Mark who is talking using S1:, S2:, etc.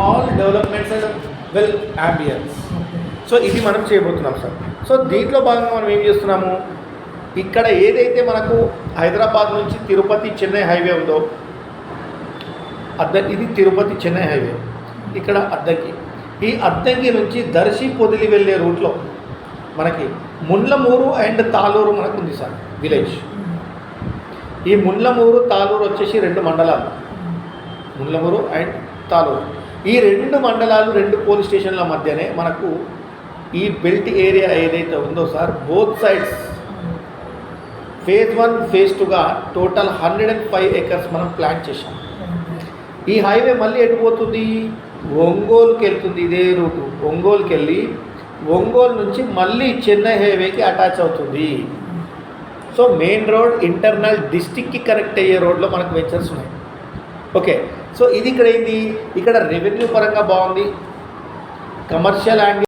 S1: All developments and well ambience so ఇది మనం చేయబోతున్నాం సార్ సో దీంట్లో భాగంగా మనం ఏం చేస్తున్నాము? ఇక్కడ ఏదైతే మనకు హైదరాబాద్ నుంచి తిరుపతి చెన్నై హైవే ఉందో అద్ద ఇది తిరుపతి చెన్నై హైవే. ఇక్కడ అద్దంకి. ఈ అద్దంకి నుంచి దర్శి పొదిలి వెళ్ళే రూట్లో మనకి ముండ్లమూరు అండ్ తాలూరు మనకు ఉంది సార్ విలేజ్ ఈ ముండ్లమూరు తాలూరు వచ్చేసి రెండు మండలాలు. ముండ్లమూరు అండ్ తాలూరు ఈ రెండు మండలాలు రెండు పోలీస్ స్టేషన్ల మధ్యనే మనకు ఈ బెల్ట్ ఏరియా ఏదైతే ఉందో sir both sides. Phase one phase టూగా total hundred and five acres మనం ప్లాన్ చేశాం. ఈ హైవే మళ్ళీ ఎటు పోతుంది? ఒంగోలుకి వెళ్తుంది ఇదే రూటు. ఒంగోలుకి వెళ్ళి ఒంగోలు నుంచి మళ్ళీ చెన్నై హైవేకి అటాచ్ అవుతుంది. సో మెయిన్ రోడ్ ఇంటర్నల్ డిస్టిక్కి కనెక్ట్ అయ్యే రోడ్లో మనకు వెంచర్స్ ఉన్నాయి. ఓకే. సో ఇది ఇక్కడ ఏంది ఇక్కడ రెవెన్యూ పరంగా బాగుంది. Commercial and